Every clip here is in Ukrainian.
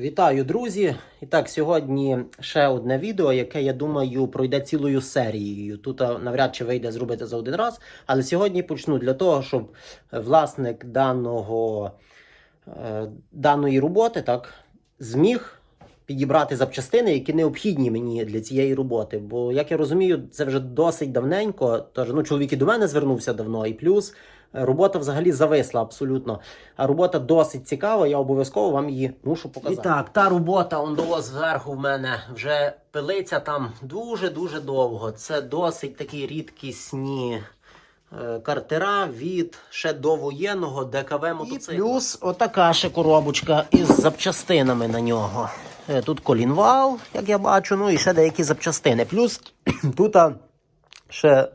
Вітаю, друзі! І так, сьогодні ще одне відео, яке, я думаю, пройде цілою серією. Тут навряд чи вийде зробити за один раз. Але сьогодні почну для того, щоб е, власник даного, е, даної роботи так, зміг підібрати запчастини, які необхідні мені для цієї роботи. Бо, як я розумію, це вже досить давненько. Тож ну, чоловік і до мене звернувся давно, і плюс е, робота взагалі зависла абсолютно. А робота досить цікава, я обов'язково вам її мушу показати. І так, та робота он до зверху в мене вже пилиться там дуже-дуже довго. Це досить такі рідкісні е, картера від ще довоєнного ДКВ мотоцикла. І плюс отака ще коробочка із запчастинами на нього. Е, Тут колінвал, як я бачу, ну і ще деякі запчастини. Плюс тут ще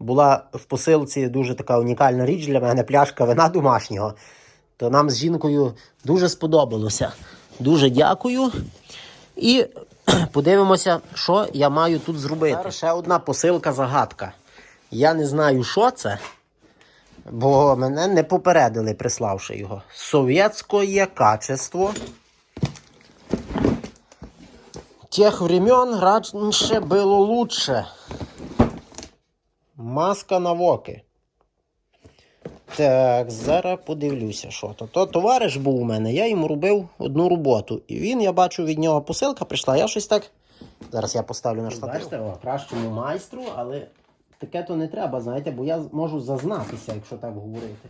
була в посилці дуже така унікальна річ для мене пляшка вина домашнього. То нам з жінкою дуже сподобалося. Дуже дякую. І подивимося, що я маю тут зробити. Зараз ще одна посилка загадка. Я не знаю, що це, бо мене не попередили, приславши його. Совєтське качество. Тех времен раньше было лучше. Маска на воки. Так, зараз подивлюся, що то. То товариш був у мене, я йому робив одну роботу. І він, я бачу, від нього посилка прийшла. Я щось так. Зараз я поставлю на штатив. Бачите, о, кращому майстру, але таке то не треба, знаєте, бо я можу зазнатися, якщо так говорити.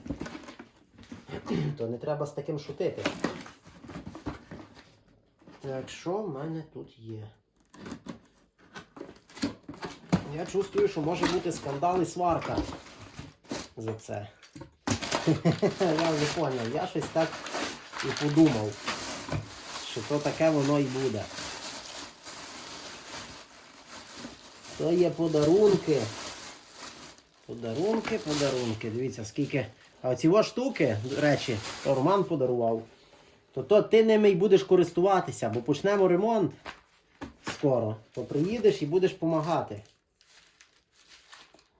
То не треба з таким шутити. Так, що в мене тут є? Я чувствую, що може бути скандал і сварка за це. я вже поняв, я щось так і подумав, що то таке воно і буде. То є подарунки. Подарунки, подарунки. Дивіться, скільки. А оці о штуки, до речі, Роман подарував. То то ти ними й будеш користуватися, бо почнемо ремонт скоро. То приїдеш і будеш допомагати.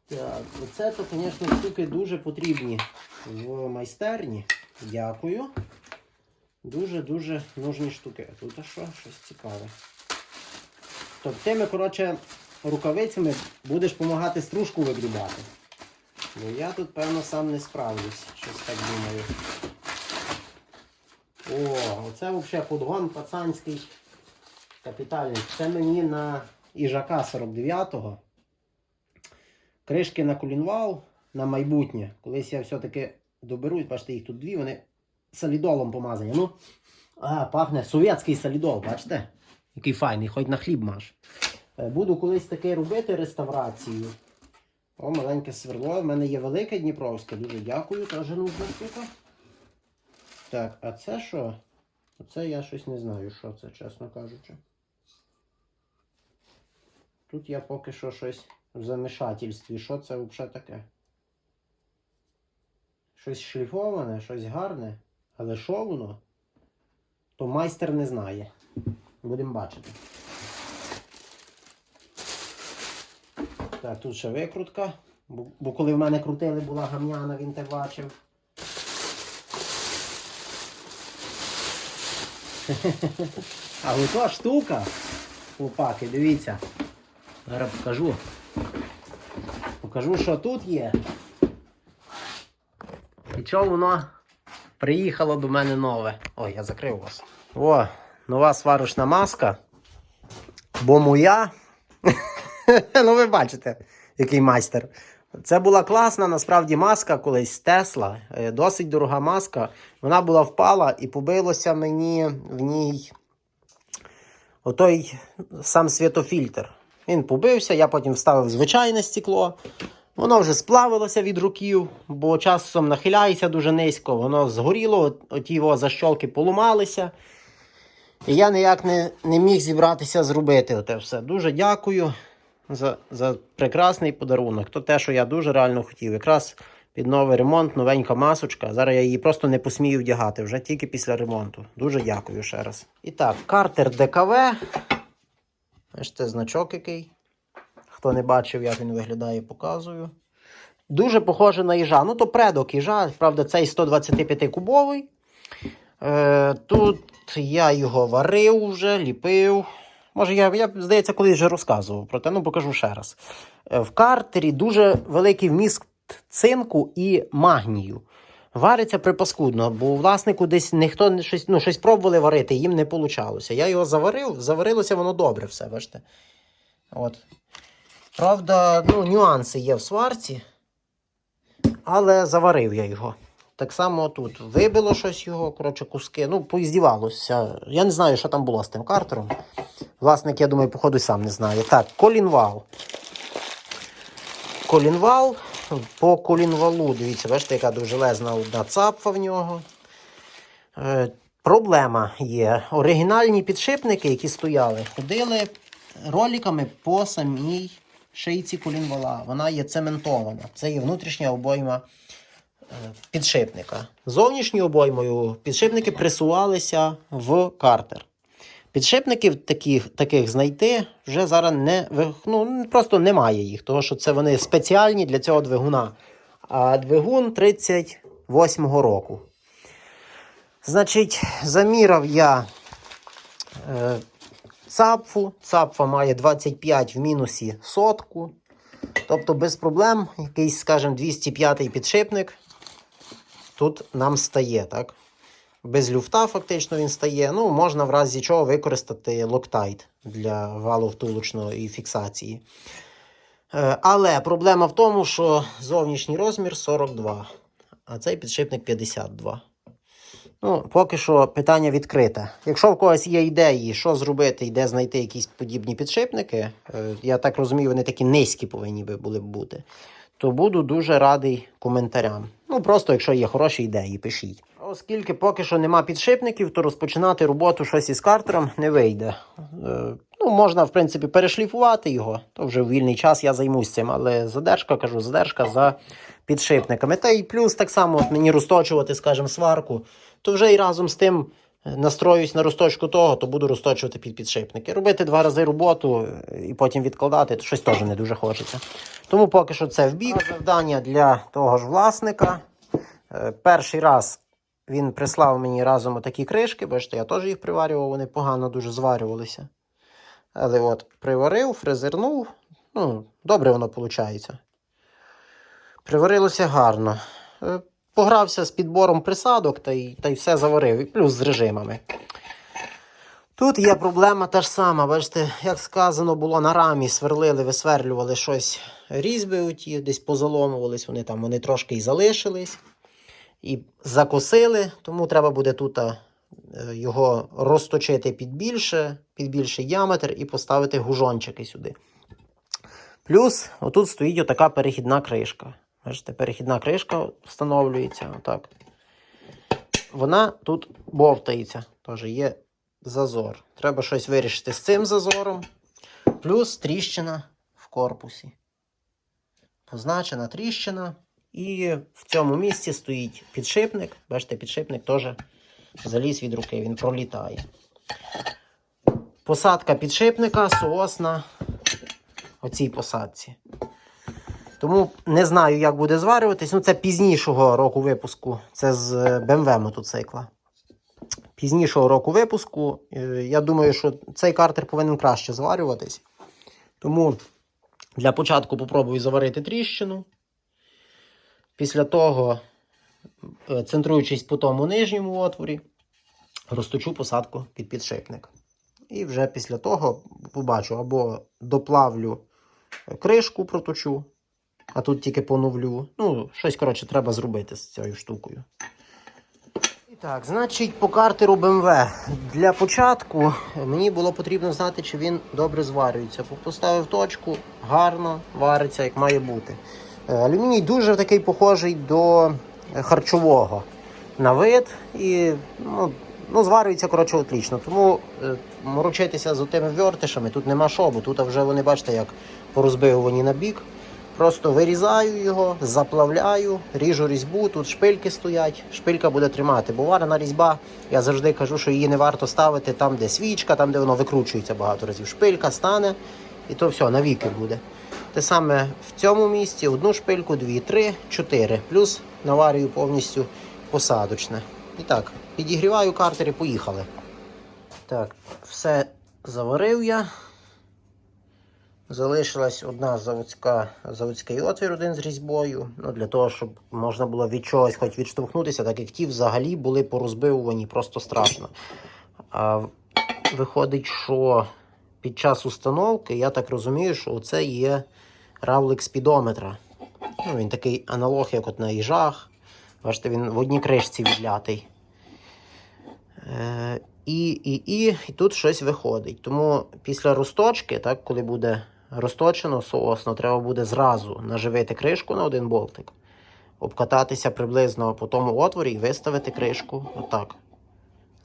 Так, оце то, звісно, штуки дуже потрібні в майстерні. Дякую. Дуже-дуже нужні штуки. Тут що? Щось цікаве. Тобто тими, коротше, рукавицями будеш допомагати стружку вигрібати. Бо я тут, певно, сам не справлюсь. Щось так думаю. О, оце взагалі подгон пацанський капітальний. Це мені на Іжака 49-го. Кришки на колінвал на майбутнє. Колись я все-таки доберусь, бачите, їх тут дві, вони солідолом помазані. Ну, а, пахне совєтський солідол, бачите? Який файний, хоч на хліб маш. Е, Буду колись таке робити реставрацію. О, маленьке сверло. У мене є велике Дніпровське. Дуже дякую. Теж нужна штука. Так, а це що? Оце я щось не знаю, що це, чесно кажучи. Тут я поки що щось в замішательстві. Що це взагалі таке? Щось шліфоване, щось гарне. Але що воно? То майстер не знає. Будемо бачити. Так, тут ще викрутка. Бо, бо коли в мене крутили, була гамняна, він те бачив. А ото штука, хлопаки, дивіться. Зараз покажу. Покажу, що тут є. І чого воно приїхало до мене нове. Ой, я закрив вас. О, нова сварочна маска. Бо моя. ну, ви бачите, який майстер. Це була класна насправді маска колись Тесла. Е, Досить дорога маска. Вона була впала і побилося мені в ній отой сам світофільтр. Він побився, я потім вставив звичайне стекло. Воно вже сплавилося від руків, бо часом нахиляється дуже низько, воно згоріло, от- оті його защолки полумалися. І я ніяк не, не міг зібратися зробити оте все. Дуже дякую за, за прекрасний подарунок. То те, що я дуже реально хотів. Якраз під новий ремонт, новенька масочка. Зараз я її просто не посмію вдягати вже тільки після ремонту. Дуже дякую ще раз. І так, картер ДКВ. Бачите, значок який. Хто не бачив, як він виглядає, показую. Дуже похоже на їжа. Ну, то предок їжа, правда, цей 125 кубовий. Е, тут я його варив вже, ліпив. Може, я, я здається, колись вже розказував про те, ну покажу ще раз. Е, в картері дуже великий вміст цинку і магнію. Вариться припаскудно, бо власнику десь ніхто щось, ну, щось пробували варити, їм не вийшло. Я його заварив, заварилося воно добре все, бачите. От. Правда, ну, нюанси є в сварці, але заварив я його. Так само тут вибило щось його, коротше, куски. Ну, поіздівалося. Я не знаю, що там було з тим картером. Власник, я думаю, походу, сам не знає. Так, колінвал. Колінвал. По колінвалу, дивіться, бачите, яка довжелезна одна цапфа в нього. Е, проблема є. Оригінальні підшипники, які стояли, ходили роликами по самій шийці колінвала. Вона є цементована. Це є внутрішня обойма е, підшипника. Зовнішньою обоймою підшипники присувалися в картер. Підшипників таких, таких знайти вже зараз не ну, просто немає їх, тому що це вони спеціальні для цього двигуна. А двигун 38-го року. Значить, заміряв я е, цапфу. Цапфа має 25 в мінусі сотку. Тобто без проблем якийсь, скажімо, 205-й підшипник тут нам стає, так? Без люфта фактично він стає. Ну, можна в разі чого використати локтайт для валу втулочної фіксації. Е, Але проблема в тому, що зовнішній розмір 42, а цей підшипник 52. Ну, поки що питання відкрите. Якщо в когось є ідеї, що зробити і де знайти якісь подібні підшипники, е, я так розумію, вони такі низькі повинні були б бути, то буду дуже радий коментарям. Ну, просто якщо є хороші ідеї, пишіть. Оскільки поки що нема підшипників, то розпочинати роботу щось із картером не вийде. Е, ну, можна, в принципі, перешліфувати його, то вже в вільний час я займусь цим, але задержка, кажу, задержка за підшипниками. Та й плюс так само мені розточувати, скажімо, сварку, то вже і разом з тим е, настроюсь на розточку того, то буду розточувати під підшипники. Робити два рази роботу е, і потім відкладати, то щось теж не дуже хочеться. Тому поки що це в бік. Завдання для того ж власника. Перший раз він прислав мені разом отакі кришки, бачите, я теж їх приварював, вони погано дуже зварювалися. Але от приварив, фрезернув. Ну, добре воно виходить. Приварилося гарно. Е, Погрався з підбором присадок та й, та й все заварив, плюс з режимами. Тут є проблема та ж сама. Бачите, як сказано було на рамі, сверлили, висверлювали щось різьби, оті, десь позаломувались, вони там вони трошки і залишились. І закосили, тому треба буде тут е, його розточити під більше, під більший діаметр і поставити гужончики сюди. Плюс отут стоїть отака перехідна кришка. Бачите, перехідна кришка встановлюється. Отак. Вона тут бовтається. Тож є зазор. Треба щось вирішити з цим зазором. Плюс тріщина в корпусі. Позначена тріщина. І в цьому місці стоїть підшипник. Бачите, підшипник теж заліз від руки, він пролітає. Посадка підшипника соосна оцій посадці. Тому не знаю, як буде зварюватись. Ну, це пізнішого року випуску. Це з е, BMW мотоцикла. Пізнішого року випуску. Е, Я думаю, що цей картер повинен краще зварюватись. Тому для початку попробую заварити тріщину. Після того, е, центруючись по тому нижньому отворі, розточу посадку під підшипник. І вже після того побачу або доплавлю кришку, проточу, а тут тільки поновлю. Ну, щось, коротше, треба зробити з цією штукою. І так, значить, по картеру BMW. Для початку мені було потрібно знати, чи він добре зварюється. Поставив точку, гарно вариться, як має бути. Е, Алюміній дуже такий похожий до е, харчового на вид і ну, ну, зварюється коротше отлично. Тому е, морочитися з тими вертишами тут нема що, бо тут вже вони, бачите, як порозбивані на бік. Просто вирізаю його, заплавляю, ріжу різьбу, тут шпильки стоять, шпилька буде тримати. Бо варена різьба, я завжди кажу, що її не варто ставити там, де свічка, там, де воно викручується багато разів. Шпилька стане, і то все, навіки буде. Те саме в цьому місці одну шпильку, дві, три, чотири. Плюс наварюю повністю посадочне. І так, підігріваю картер і поїхали. Так, все заварив я. Залишилась одна заводська, заводський отвір один з різьбою. Ну, для того, щоб можна було від чогось хоч відштовхнутися, так як ті взагалі були порозбивувані просто страшно. А виходить, що під час установки, я так розумію, що це є равлик спідометра. Ну, він такий аналог, як от на їжах. Бачите, він в одній кришці відлятий. Е, і, і, і, і тут щось виходить. Тому після розточки, так, коли буде розточено соосно, треба буде зразу наживити кришку на один болтик, обкататися приблизно по тому отворі і виставити кришку отак.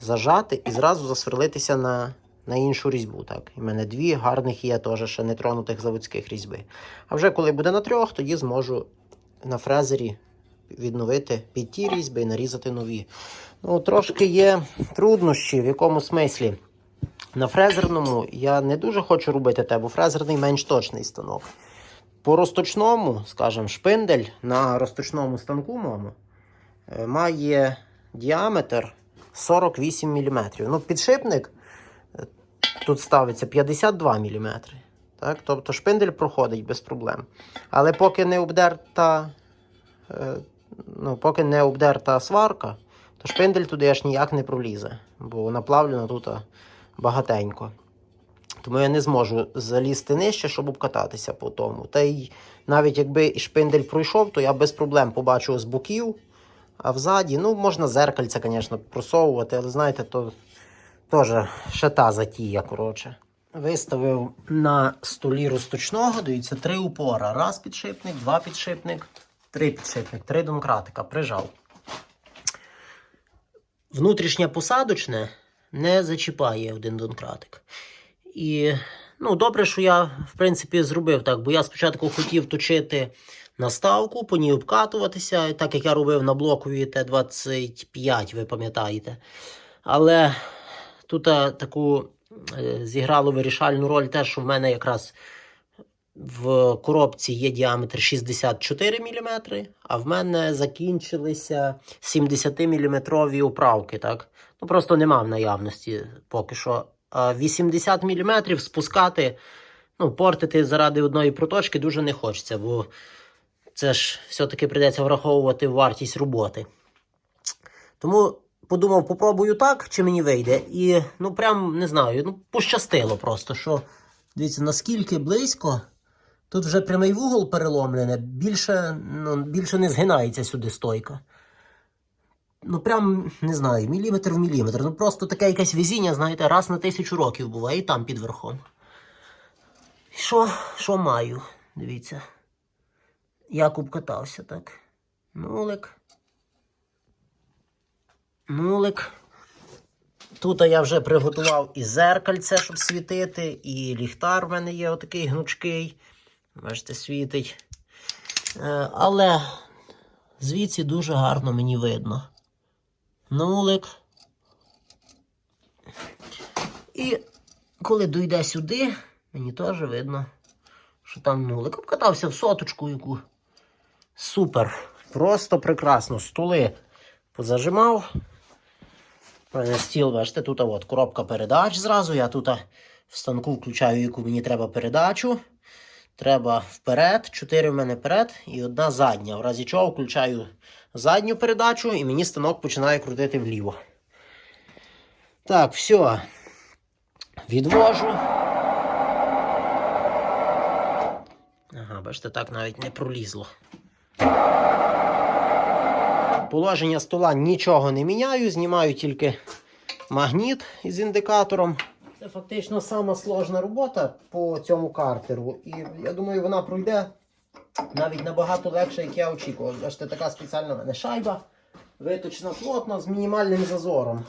Зажати і зразу засверлитися на, на іншу різьбу. Так. І в мене дві гарних є теж ще нетронутих заводських різьби. А вже коли буде на трьох, тоді зможу на фрезері відновити під ті різьби і нарізати нові. Ну, трошки є труднощі, в якому смислі. На фрезерному я не дуже хочу робити те, бо фрезерний менш точний станок. По розточному, скажімо, шпиндель на розточному станку моєму е, має діаметр 48 мм. Ну, підшипник тут ставиться 52 мм. Так? Тобто шпиндель проходить без проблем. Але поки не обдерта, е, ну, поки не обдерта сварка, то шпиндель туди аж ніяк не пролізе, бо наплавлено тут багатенько. Тому я не зможу залізти нижче, щоб обкататися по тому. Та й навіть якби шпиндель пройшов, то я без проблем побачу з боків, а взаді, ну, можна зеркальце, звісно, просовувати, але знаєте, то теж ще та затія, коротше. Виставив на столі розточного, дивіться, три упора. Раз підшипник, два підшипник, три підшипник, три домкратика. Прижав. Внутрішнє посадочне не зачіпає один донкратик. І ну, добре, що я, в принципі, зробив так, бо я спочатку хотів точити наставку, по ній обкатуватися, так як я робив на блоковій Т-25, ви пам'ятаєте. Але тут таку е, зіграло вирішальну роль те, що в мене якраз в коробці є діаметр 64 мм, а в мене закінчилися 70-мм управки. Так? Ну, просто нема в наявності поки що. А 80 мм спускати, ну, портити заради одної проточки дуже не хочеться, бо це ж все-таки прийдеться враховувати вартість роботи. Тому подумав, попробую так, чи мені вийде. І ну прям не знаю, ну пощастило просто, що дивіться, наскільки близько. Тут вже прямий вугол переломлений, більше, ну, більше не згинається сюди стойка. Ну, прям не знаю, міліметр в міліметр. Ну просто таке якесь везіння, знаєте, раз на тисячу років буває і там під верхом. Що, що маю? Дивіться. Як обкатався, так. Нулик. Нулик. Тут я вже приготував і зеркальце, щоб світити, і ліхтар в мене є отакий гнучкий. Бачите, світить. Е, Але звідси дуже гарно мені видно. Нулик. І коли дойде сюди, мені теж видно, що там нулик. Обкатався в соточку яку. Супер. Просто прекрасно. Столи позажимав. Мене стіл, бачите, тут от коробка передач зразу. Я тут в станку включаю, яку мені треба передачу. Треба вперед, 4 в мене вперед і одна задня. В разі чого включаю задню передачу і мені станок починає крутити вліво. Так, все. Відвожу. Ага, бачите, так навіть не пролізло. Положення стола нічого не міняю, знімаю тільки магніт із індикатором. Це фактично сама сложна робота по цьому картеру. І я думаю, вона пройде навіть набагато легше, як я очікував. Бачите, така спеціальна мене шайба. Виточена плотно з мінімальним зазором.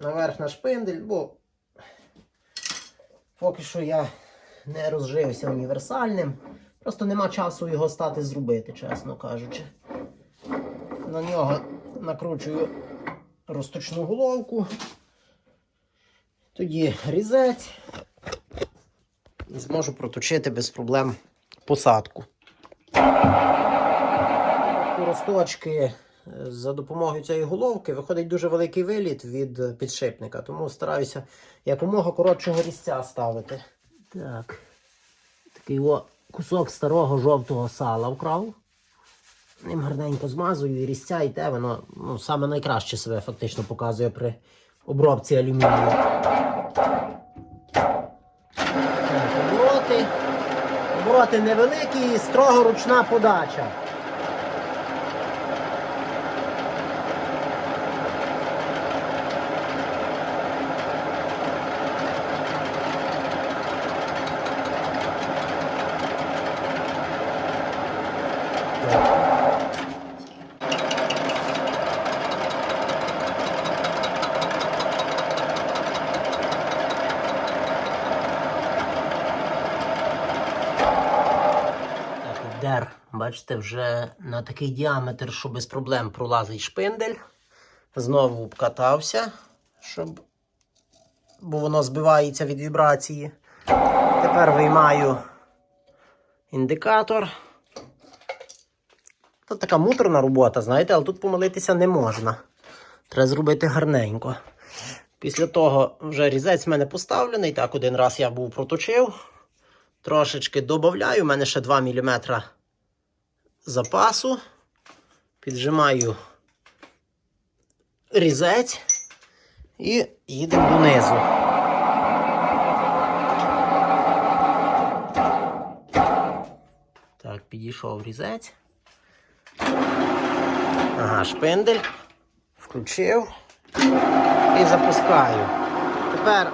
Наверх на шпиндель, бо поки що я не розжився універсальним. Просто нема часу його стати зробити, чесно кажучи. На нього накручую розточну головку. Тоді різець і зможу проточити без проблем посадку. У розточки за допомогою цієї головки виходить дуже великий виліт від е, підшипника, тому стараюся якомога коротшого різця ставити. Так. Такий о, кусок старого жовтого сала вкрав. Ним гарненько змазую і різця, те воно ну, саме найкраще себе фактично показує при обробці алюмінію. Обороти. Обороти невеликі і строго ручна подача. Так, дер, бачите, вже на такий діаметр, що без проблем пролазить шпиндель. Знову обкатався, щоб... бо воно збивається від вібрації. Тепер виймаю індикатор. Тут така муторна робота, знаєте, але тут помилитися не можна. Треба зробити гарненько. Після того вже різець в мене поставлений. Так, один раз я був проточив. Трошечки додаю, у мене ще 2 мм запасу. Піджимаю різець і їдемо донизу. Так, підійшов різець. Ага, шпиндель. Включив і запускаю. Тепер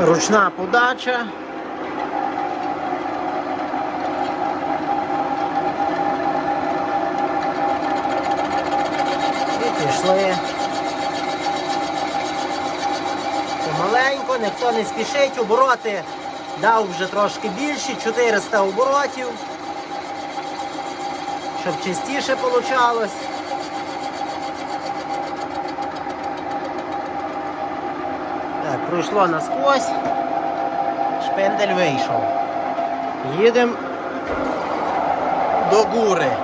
ручна подача. І пішли. Помаленько, ніхто не спішить, обороти дав вже трошки більші, 400 оборотів. Щоб чистіше вийшло. Так, пройшло насквозь. Шпендель вийшов. Їдемо до гури.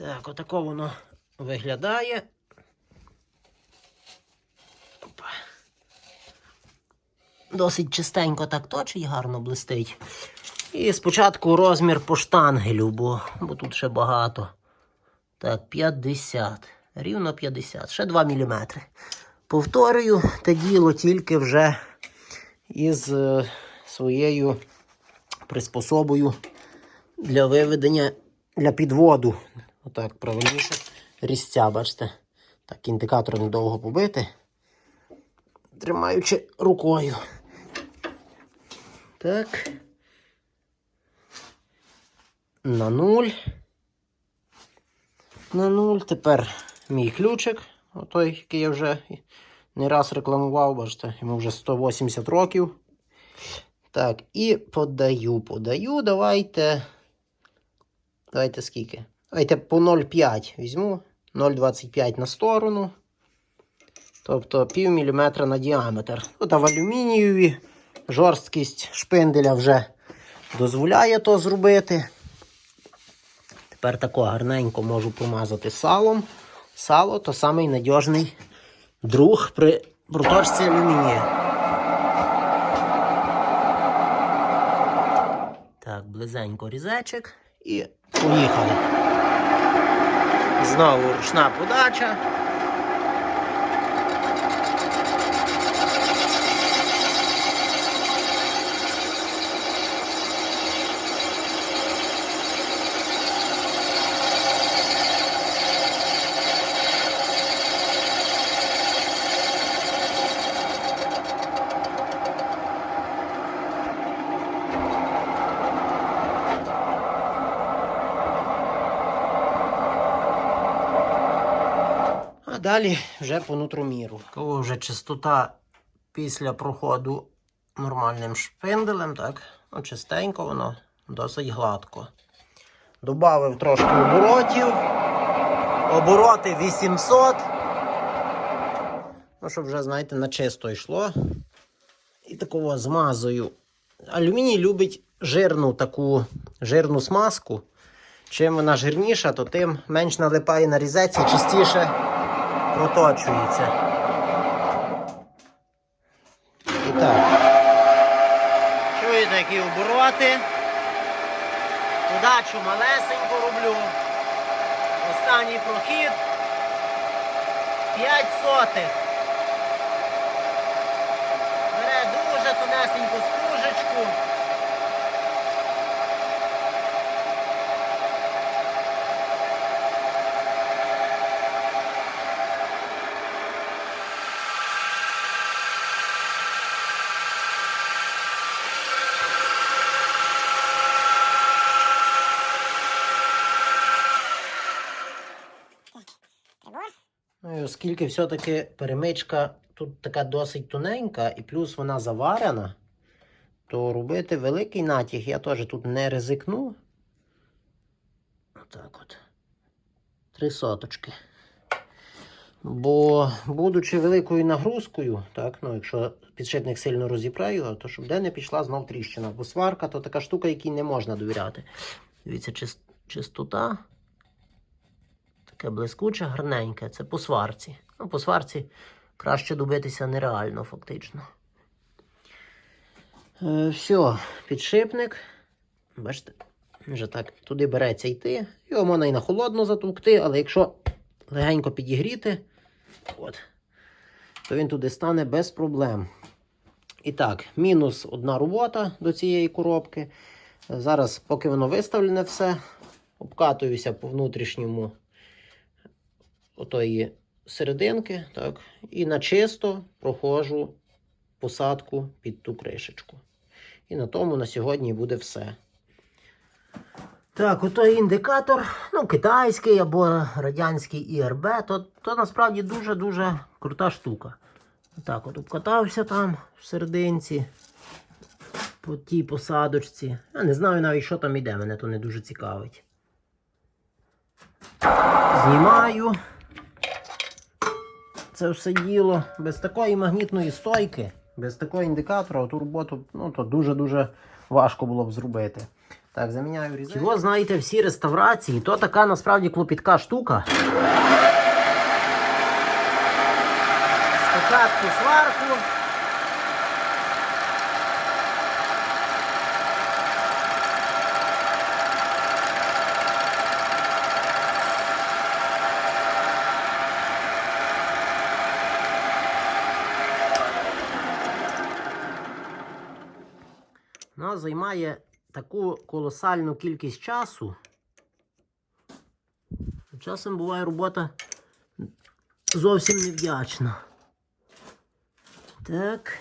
Так, отако воно виглядає. Опа. Досить чистенько так точить, гарно блистить. І спочатку розмір по штангелю, бо, бо тут ще багато. Так, 50. Рівно 50. Ще 2 мм. Повторюю, те діло тільки вже із е, своєю приспособою для виведення для підводу. Отак, правильніше. Різця, бачите. Так, індикатор недовго побити. Тримаючи рукою. Так. На нуль на нуль. Тепер мій ключик, той, який я вже не раз рекламував, бачите, йому вже 180 років. Так, і подаю, подаю. Давайте. Давайте скільки? Давайте по 0,5 візьму. 0,25 на сторону. Тобто пів міліметра на діаметр. Тут в алюмінієві жорсткість шпинделя вже дозволяє то зробити. Тепер тако гарненько можу помазати салом. Сало то самий надіжний друг при проточці алюмінія. Так, близенько різечок і поїхали. Знову ручна подача. Далі вже по нутроміру. Коли вже чистота після проходу нормальним шпинделем, так, ну, чистенько воно, досить гладко. Добавив трошки оборотів. Обороти 800. Ну, щоб вже, знаєте, на чисто йшло. І такого змазую алюміній любить жирну таку жирну смазку. Чим вона жирніша, то тим менш налипає на різець і частіше проточується. І так. Чуєте, які обороти? Удачу малесенько роблю. Останній прохід. 5 сотих. Бере дуже тонесеньку спужечку. Оскільки все-таки перемичка тут така досить тоненька, і плюс вона заварена, то робити великий натяг я теж тут не ризикну. Отак от. Три соточки. Бо, будучи великою нагрузкою, так, ну, якщо підшипник сильно розіпре його, то щоб де не пішла знов тріщина. Бо сварка то така штука, якій не можна довіряти. Дивіться, чис- чистота. Таке блискуче, гарненьке. Це по сварці. Ну, по сварці краще добитися нереально, фактично. Е, все, підшипник. Бачите, вже так туди береться йти. Його можна і на холодно затовкти, але якщо легенько підігріти, от, то він туди стане без проблем. І так, мінус одна робота до цієї коробки. Зараз, поки воно виставлене все, обкатуюся по внутрішньому отої серединки, так, і на чисто проходжу посадку під ту кришечку. І на тому на сьогодні буде все. Так, отой індикатор, ну, китайський або радянський ІРБ, то, то насправді дуже-дуже крута штука. Так, от обкатався там в серединці, по тій посадочці. Я не знаю навіть, що там іде, мене то не дуже цікавить. Знімаю це все діло без такої магнітної стойки, без такого індикатора, ту роботу ну, то дуже-дуже важко було б зробити. Так, заміняю різницю. Чого знаєте, всі реставрації, то така насправді клопітка штука. Спочатку сварку. Вона займає таку колосальну кількість часу. Часом буває робота зовсім невдячна. Так.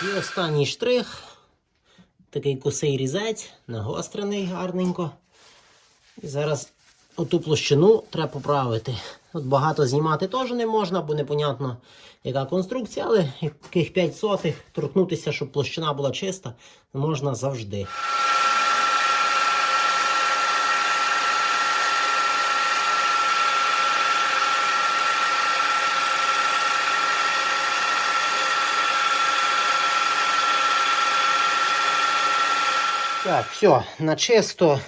Так, і останній штрих. Такий косий різець, нагострений гарненько. І зараз оту площину треба поправити. От багато знімати теж не можна, бо непонятно, яка конструкція, але яких 5 сотих торкнутися, щоб площина була чиста, можна завжди. Так, все, на чисто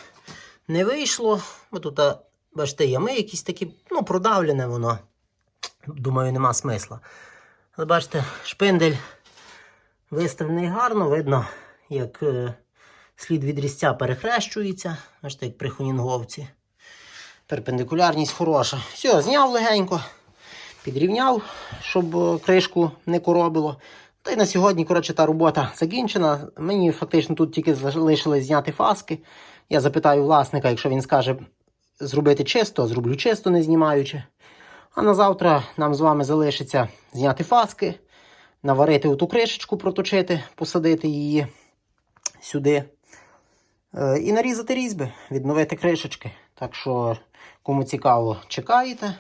не вийшло. Бо тут, бачите, ями якісь такі, ну, продавлене воно. Думаю, нема смисла. Але бачите, шпиндель виставлений гарно, видно, як е, слід від різця перехрещується. Бачите, як при хунінговці. Перпендикулярність хороша. Все, зняв легенько, підрівняв, щоб е, кришку не коробило. Та й на сьогодні, коротше, та робота закінчена. Мені фактично тут тільки залишилось зняти фаски. Я запитаю власника, якщо він скаже зробити чисто, зроблю чисто, не знімаючи. А на завтра нам з вами залишиться зняти фаски, наварити оту кришечку, проточити, посадити її сюди. Е, І нарізати різьби, відновити кришечки. Так що Кому цікаво, чекаєте.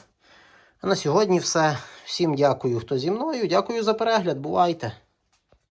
А на сьогодні все. Всім дякую, хто зі мною. Дякую за перегляд. Бувайте!